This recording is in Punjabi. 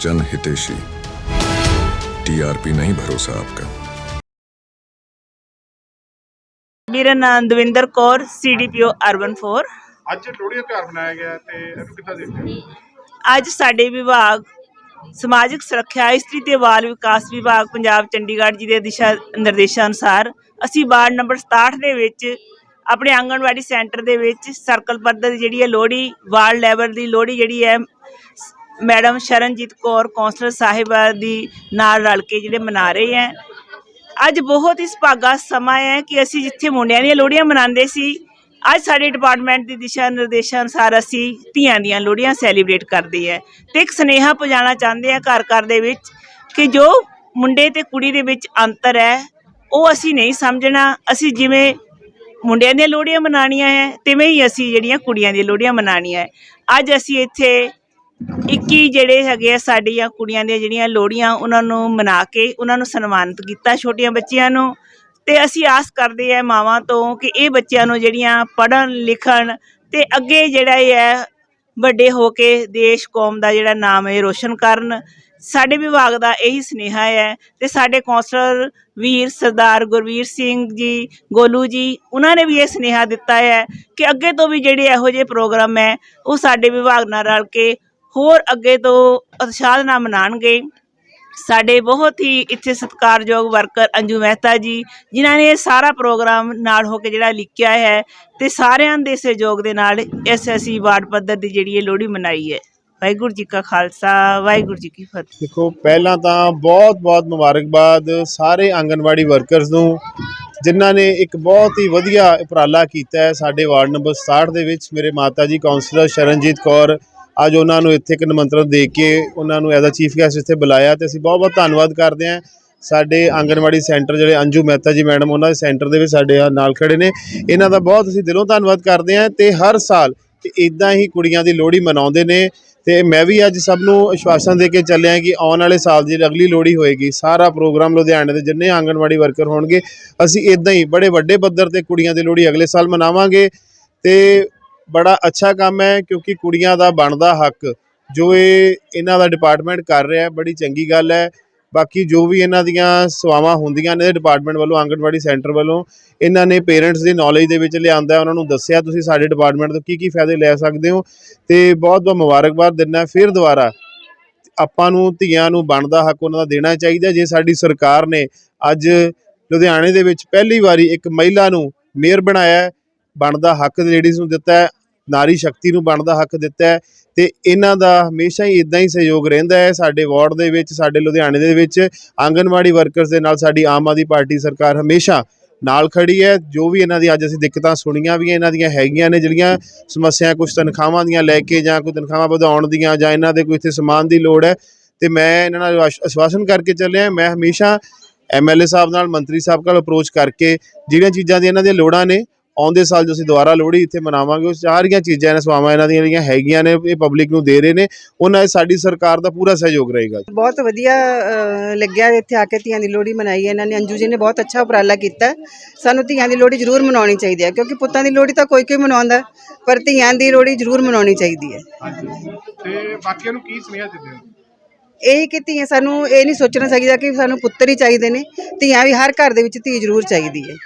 जन हितेशी टीआरपी नहीं भरोसा आपका ਮੇਰਾ ਨਾਮ ਦਵਿੰਦਰ ਕੌਰ ਸੀਡੀਪੀਓ ਅਰਬਨ 4 ਅੱਜ ਲੋਹੜੀ ਦਾ ਤਿਉਹਾਰ ਮਨਾਇਆ ਗਿਆ ਤੇ ਇਹਨੂੰ ਕਿੱਦਾਂ ਦੇਖਦੇ ਹੋ ਅੱਜ ਸਾਡੇ ਵਿਭਾਗ ਸਮਾਜਿਕ ਸੁਰੱਖਿਆ ਇਸਤਰੀ ਤੇ ਬਾਲ ਵਿਕਾਸ ਵਿਭਾਗ ਪੰਜਾਬ ਚੰਡੀਗੜ੍ਹ ਜੀ ਦੇ ਦਿਸ਼ਾ ਨਿਰਦੇਸ਼ਾਂ ਅਨੁਸਾਰ ਅਸੀਂ ਵਾਰਡ ਨੰਬਰ 67 ਦੇ ਵਿੱਚ ਆਪਣੇ ਆਂਗਣਵਾੜੀ ਸੈਂਟਰ ਦੇ ਵਿੱਚ ਸਰਕਲ ਪੱਧਰ ਦੀ ਜਿਹੜੀ ਹੈ ਲੋਹੜੀ ਵਾਰਡ ਲੈਵਲ ਦੀ ਲੋਹੜੀ ਜਿਹੜੀ ਹੈ ਸ- ਮੈਡਮ ਸ਼ਰਨਜੀਤ ਕੌਰ, ਕੌਂਸਲਰ ਸਾਹਿਬਾ ਦੀ ਨਾਲ ਰਲ ਕੇ ਜਿਹੜੇ ਮਨਾ ਰਹੇ ਹੈ ਅੱਜ ਬਹੁਤ ਹੀ ਸੁਭਾਗਾ ਸਮਾਂ ਹੈ ਕਿ ਅਸੀਂ ਜਿੱਥੇ ਮੁੰਡਿਆਂ ਦੀਆਂ ਲੋਹੜੀਆਂ ਮਨਾਉਂਦੇ ਸੀ, ਅੱਜ ਸਾਡੇ ਡਿਪਾਰਟਮੈਂਟ ਦੀ ਦਿਸ਼ਾ ਨਿਰਦੇਸ਼ਾਂ ਅਨੁਸਾਰ ਅਸੀਂ ਧੀਆਂ ਦੀਆਂ ਲੋਹੜੀਆਂ ਸੈਲੀਬ੍ਰੇਟ ਕਰਦੇ ਹੈ ਤੇ ਇੱਕ ਸੁਨੇਹਾ ਪਹੁੰਚਾਉਣਾ ਚਾਹੁੰਦੇ ਆ ਘਰ ਘਰ ਦੇ ਵਿੱਚ ਕਿ ਜੋ ਮੁੰਡੇ ਤੇ ਕੁੜੀ ਦੇ ਵਿੱਚ ਅੰਤਰ ਹੈ ਉਹ ਅਸੀਂ ਨਹੀਂ ਸਮਝਣਾ। ਅਸੀਂ ਜਿਵੇਂ ਮੁੰਡਿਆਂ ਦੀਆਂ ਲੋਹੜੀਆਂ ਮਨਾਉਣੀਆਂ ਹੈ ਤਿਵੇਂ ਹੀ ਅਸੀਂ ਜਿਹੜੀਆਂ ਕੁੜੀਆਂ ਦੀਆਂ ਲੋਹੜੀਆਂ ਮਨਾਉਣੀਆਂ ਹੈ ਅੱਜ ਅਸੀਂ ਇੱਥੇ 21 ਜਿਹੜੇ ਹੈਗੇ ਆ ਸਾਡੀਆਂ ਕੁੜੀਆਂ ਦੀਆਂ ਜਿਹੜੀਆਂ ਲੋਹੜੀਆਂ, ਉਹਨਾਂ ਨੂੰ ਮਨਾ ਕੇ ਉਹਨਾਂ ਨੂੰ ਸਨਮਾਨਿਤ ਕੀਤਾ ਛੋਟੀਆਂ ਬੱਚੀਆਂ ਨੂੰ। ਤੇ ਅਸੀਂ ਆਸ ਕਰਦੇ ਆ ਮਾਵਾਂ ਤੋਂ ਕਿ ਇਹ ਬੱਚਿਆਂ ਨੂੰ ਜਿਹੜੀਆਂ ਪੜ੍ਹਨ, ਲਿਖਣ ਤੇ ਅੱਗੇ ਜਿਹੜਾ ਇਹ ਹੈ, ਵੱਡੇ ਹੋ ਕੇ ਦੇਸ਼, ਕੌਮ ਦਾ ਜਿਹੜਾ ਨਾਮ ਹੈ ਰੋਸ਼ਨ ਕਰਨ। ਸਾਡੇ ਵਿਭਾਗ ਦਾ ਇਹੀ ਸੁਨੇਹਾ ਹੈ ਤੇ ਸਾਡੇ ਕੌਂਸਲਰ ਵੀਰ ਸਰਦਾਰ ਗੁਰਵੀਰ ਸਿੰਘ ਜੀ, ਗੋਲੂ ਜੀ, ਉਹਨਾਂ ਨੇ ਵੀ ਇਹ ਸੁਨੇਹਾ ਦਿੱਤਾ ਹੈ ਕਿ ਅੱਗੇ ਤੋਂ ਵੀ ਜਿਹੜੇ ਇਹੋ ਜਿਹੇ ਪ੍ਰੋਗਰਾਮ ਹੈ, ਉਹ ਸਾਡੇ ਵਿਭਾਗ ਨਾਲ ਰਲ ਕੇ ਹੋਰ ਅੱਗੇ ਤੋਂ ਉਤਸ਼ਾਹ ਨਾਲ ਮਨਾਣਗੇ। ਸਾਡੇ ਬਹੁਤ ਹੀ ਇੱਥੇ ਸਤਿਕਾਰਯੋਗ ਵਰਕਰ ਅੰਜੂ ਮਹਿਤਾ ਜੀ, ਜਿਨ੍ਹਾਂ ਨੇ ਇਹ ਸਾਰਾ ਪ੍ਰੋਗਰਾਮ ਨਾਲ ਹੋ ਕੇ ਜਿਹੜਾ ਲਿਖਿਆ ਹੈ ਤੇ ਸਾਰਿਆਂ ਦੇ ਸਹਿਯੋਗ ਦੇ ਨਾਲ ਇਸ ਅਸੀਂ ਵਾਰਡ ਪੱਧਰ ਦੀ ਜਿਹੜੀ ਇਹ ਲੋਹੜੀ ਮਨਾਈ ਹੈ। ਵਾਹਿਗੁਰੂ ਜੀ ਕਾ ਖਾਲਸਾ, ਵਾਹਿਗੁਰੂ ਜੀ ਕੀ ਫਤਿਹ। ਦੇਖੋ, ਪਹਿਲਾਂ ਤਾਂ ਬਹੁਤ-ਬਹੁਤ ਮੁਬਾਰਕਬਾਦ ਸਾਰੇ ਆਂਗਨਵਾੜੀ ਵਰਕਰਸ ਨੂੰ, ਜਿਨ੍ਹਾਂ ਨੇ ਇੱਕ ਬਹੁਤ ਹੀ ਵਧੀਆ ਉਪਰਾਲਾ ਕੀਤਾ ਹੈ ਸਾਡੇ ਵਾਰਡ ਨੰਬਰ 67 ਦੇ ਵਿੱਚ। ਮੇਰੇ ਮਾਤਾ ਜੀ ਕਾਉਂਸਲਰ ਸ਼ਰਨਜੀਤ ਕੌਰ ਅੱਜ ਉਹਨਾਂ ਨੂੰ ਇੱਥੇ ਇੱਕ ਨਿਮੰਤਰਣ ਦੇ ਕੇ ਉਹਨਾਂ ਨੂੰ ਐਜ਼ ਅ ਚੀਫ ਗੈਸਟ ਇੱਥੇ ਬੁਲਾਇਆ ਤੇ ਅਸੀਂ ਬਹੁਤ-ਬਹੁਤ ਧੰਨਵਾਦ ਕਰਦੇ ਹਾਂ। ਸਾਡੇ ਆਂਗਣਵਾੜੀ ਸੈਂਟਰ ਜਿਹੜੇ ਅੰਜੂ ਮਹਿਤਾ ਜੀ ਮੈਡਮ, ਉਹਨਾਂ ਦੇ ਸੈਂਟਰ ਦੇ ਵਿੱਚ ਸਾਡੇ ਨਾਲ ਖੜੇ ਨੇ। ਇਹਨਾਂ ਦਾ ਬਹੁਤ ਅਸੀਂ ਦਿਲੋਂ ਧੰਨਵਾਦ ਕਰਦੇ ਹਾਂ ਤੇ ਹਰ ਸਾਲ ਇਦਾਂ ਹੀ ਕੁੜੀਆਂ ਦੀ ਲੋਹੜੀ ਮਨਾਉਂਦੇ ਨੇ ਤੇ ਮੈਂ ਵੀ ਅੱਜ ਸਭ ਨੂੰ ਆਸ਼ਵਾਸਨ ਦੇ ਕੇ ਚੱਲਿਆ ਕਿ ਆਉਣ ਵਾਲੇ ਸਾਲ ਦੀ ਅਗਲੀ ਲੋਹੜੀ ਹੋਏਗੀ, ਸਾਰਾ ਪ੍ਰੋਗਰਾਮ ਲੁਧਿਆਣੇ ਦੇ ਜਿੰਨੇ ਆਂਗਣਵਾੜੀ ਵਰਕਰ ਹੋਣਗੇ, ਅਸੀਂ ਇਦਾਂ ਹੀ ਬੜੇ ਵੱਡੇ ਪੱਧਰ ਤੇ ਕੁੜੀਆਂ ਦੀ ਲੋਹੜੀ ਅਗਲੇ ਸਾਲ ਮਨਾਵਾਂਗੇ ਤੇ ਬੜਾ ਅੱਛਾ ਕੰਮ ਹੈ, ਕਿਉਂਕਿ ਕੁੜੀਆਂ ਦਾ ਬਣਦਾ ਹੱਕ, ਜੋ ਇਹ ਇਹਨਾਂ ਦਾ ਡਿਪਾਰਟਮੈਂਟ ਕਰ ਰਿਹਾ ਹੈ, ਬੜੀ ਚੰਗੀ ਗੱਲ ਹੈ। ਬਾਕੀ ਜੋ ਵੀ ਇਹਨਾਂ ਦੀਆਂ ਸੇਵਾਵਾਂ ਹੁੰਦੀਆਂ ਨੇ ਡਿਪਾਰਟਮੈਂਟ ਵੱਲੋਂ, ਆਂਗਣਵਾੜੀ ਸੈਂਟਰ ਵੱਲੋਂ, ਇਹਨਾਂ ਨੇ ਪੇਰੈਂਟਸ ਦੀ ਨੌਲੇਜ ਦੇ ਵਿੱਚ ਲਿਆਂਦਾ ਉਹਨਾਂ ਨੂੰ ਦੱਸਿਆ, ਤੁਸੀਂ ਸਾਡੇ ਡਿਪਾਰਟਮੈਂਟ ਤੋਂ ਕੀ ਕੀ ਫਾਇਦੇ ਲੈ ਸਕਦੇ ਹੋ? ਤੇ ਬਹੁਤ ਬਹੁਤ ਮੁਬਾਰਕਬਾਦ ਦਿੰਦਾ ਫਿਰ ਦੁਬਾਰਾ ਆਪਾਂ ਨੂੰ, ਧੀਆਂ ਨੂੰ ਬਣਦਾ ਹੱਕ ਉਹਨਾਂ ਦਾ ਦੇਣਾ ਚਾਹੀਦਾ। ਜੇ ਸਾਡੀ ਸਰਕਾਰ ਨੇ ਅੱਜ ਲੁਧਿਆਣੇ ਦੇ ਵਿੱਚ ਪਹਿਲੀ ਵਾਰੀ ਇੱਕ ਮਹਿਲਾ ਨੂੰ ਮੇਅਰ ਬਣਾਇਆ ਬਣਦਾ ਹੱਕ ਲੇਡੀਜ਼ ਨੂੰ ਦਿੱਤਾ ਹੈ। ਨਾਰੀ ਸ਼ਕਤੀ ਨੂੰ ਬਣਦਾ ਹੱਕ ਦਿੱਤਾ ਹੈ ਤੇ ਇਹਨਾਂ ਦਾ ਹਮੇਸ਼ਾ ਹੀ ਇਦਾਂ ਹੀ ਸਹਿਯੋਗ ਰਹਿੰਦਾ ਹੈ। ਸਾਡੇ ਵਾਰਡ ਦੇ ਵਿੱਚ, ਸਾਡੇ ਲੁਧਿਆਣੇ ਦੇ ਵਿੱਚ, ਆਂਗਨਵਾੜੀ ਵਰਕਰਸ ਦੇ ਨਾਲ ਸਾਡੀ ਆਮ ਆਦਮੀ ਪਾਰਟੀ ਸਰਕਾਰ ਹਮੇਸ਼ਾ ਨਾਲ ਖੜੀ ਹੈ। ਜੋ ਵੀ ਇਹਨਾਂ ਦੀ ਅੱਜ ਅਸੀਂ ਦਿੱਕਤਾਂ ਸੁਣੀਆਂ ਵੀ ਇਹਨਾਂ ਦੀਆਂ ਹੈਗੀਆਂ ਨੇ, ਜਿਹੜੀਆਂ ਸਮੱਸਿਆ ਕੁਝ ਤਨਖਾਹਾਂ ਦੀਆਂ ਲੈ ਕੇ ਜਾਂ ਕੋਈ ਤਨਖਾਹਾਂ ਵਧਾਉਣ ਦੀਆਂ ਜਾਂ ਇਹਨਾਂ ਦੇ ਕੋਈ ਇੱਥੇ ਸਮਾਨ ਦੀ ਲੋੜ ਹੈ, ਤੇ ਮੈਂ ਇਹਨਾਂ ਨਾਲ ਆਸ਼ਵਾਸਨ ਕਰਕੇ ਚੱਲਿਆ। ਮੈਂ ਹਮੇਸ਼ਾ ਐਮਐਲਏ ਸਾਹਿਬ ਨਾਲ, ਮੰਤਰੀ ਸਾਹਿਬ ਨਾਲ ਅਪਰੋਚ ਕਰਕੇ ਜਿਹੜੀਆਂ ਚੀਜ਼ਾਂ ਦੀ ਇਹਨਾਂ ਦੀਆਂ ਲੋੜਾਂ ਨੇ ਆਉਂਦੇ ਸਾਲ ਜੋ ਅਸੀਂ ਦੁਬਾਰਾ ਲੋਹੜੀ ਇੱਥੇ ਮਨਾਵਾਂਗੇ ਉਹ ਸਾਰੀਆਂ ਚੀਜ਼ਾਂ ਨੇ ਸਵਾਵਾਂ ਇਹਨਾਂ ਦੀਆਂ ਜਿਹੜੀਆਂ ਹੈਗੀਆਂ ਨੇ ਇਹ ਪਬਲਿਕ ਨੂੰ ਦੇ ਰਹੇ ਨੇ ਉਹਨਾਂ ਸਾਡੀ ਸਰਕਾਰ ਦਾ ਪੂਰਾ ਸਹਿਯੋਗ ਰਹੇਗਾ। ਬਹੁਤ ਵਧੀਆ ਲੱਗਿਆ ਇੱਥੇ ਆ ਕੇ ਧੀਆਂ ਦੀ ਲੋਹੜੀ ਮਨਾਈ ਹੈ ਇਹਨਾਂ ਨੇ ਅੰਜੂ ਜੀ ਨੇ ਬਹੁਤ ਅੱਛਾ ਉਪਰਾਲਾ ਕੀਤਾ। ਸਾਨੂੰ ਧੀਆਂ ਦੀ ਲੋਹੜੀ ਜ਼ਰੂਰ ਮਨਾਉਣੀ ਚਾਹੀਦੀ ਹੈ ਕਿਉਂਕਿ ਪੁੱਤਾਂ ਦੀ ਲੋਹੜੀ ਤਾਂ ਕੋਈ ਕੋਈ ਮਨਾਉਂਦਾ ਪਰ ਧੀਆਂ ਦੀ ਲੋਹੜੀ ਜ਼ਰੂਰ ਮਨਾਉਣੀ ਚਾਹੀਦੀ ਹੈ। ਹਾਂਜੀ। ਤੇ ਬਾਕੀਆਂ ਨੂੰ ਕੀ ਸੁਨੇਹਾ ਦਿੰਦੇ ਹੋ? ਇਹ ਕਿ ਧੀਆਂ ਸਾਨੂੰ ਇਹ ਨਹੀਂ ਸੋਚਣਾ ਚਾਹੀਦਾ ਕਿ ਸਾਨੂੰ ਪੁੱਤਰ ਹੀ ਚਾਹੀਦੇ ਨੇ ਧੀਆਂ ਵੀ ਹਰ ਘਰ ਦੇ ਵਿੱਚ ਧੀ ਜ਼ਰੂਰ ਚਾਹੀਦੀ ਹੈ।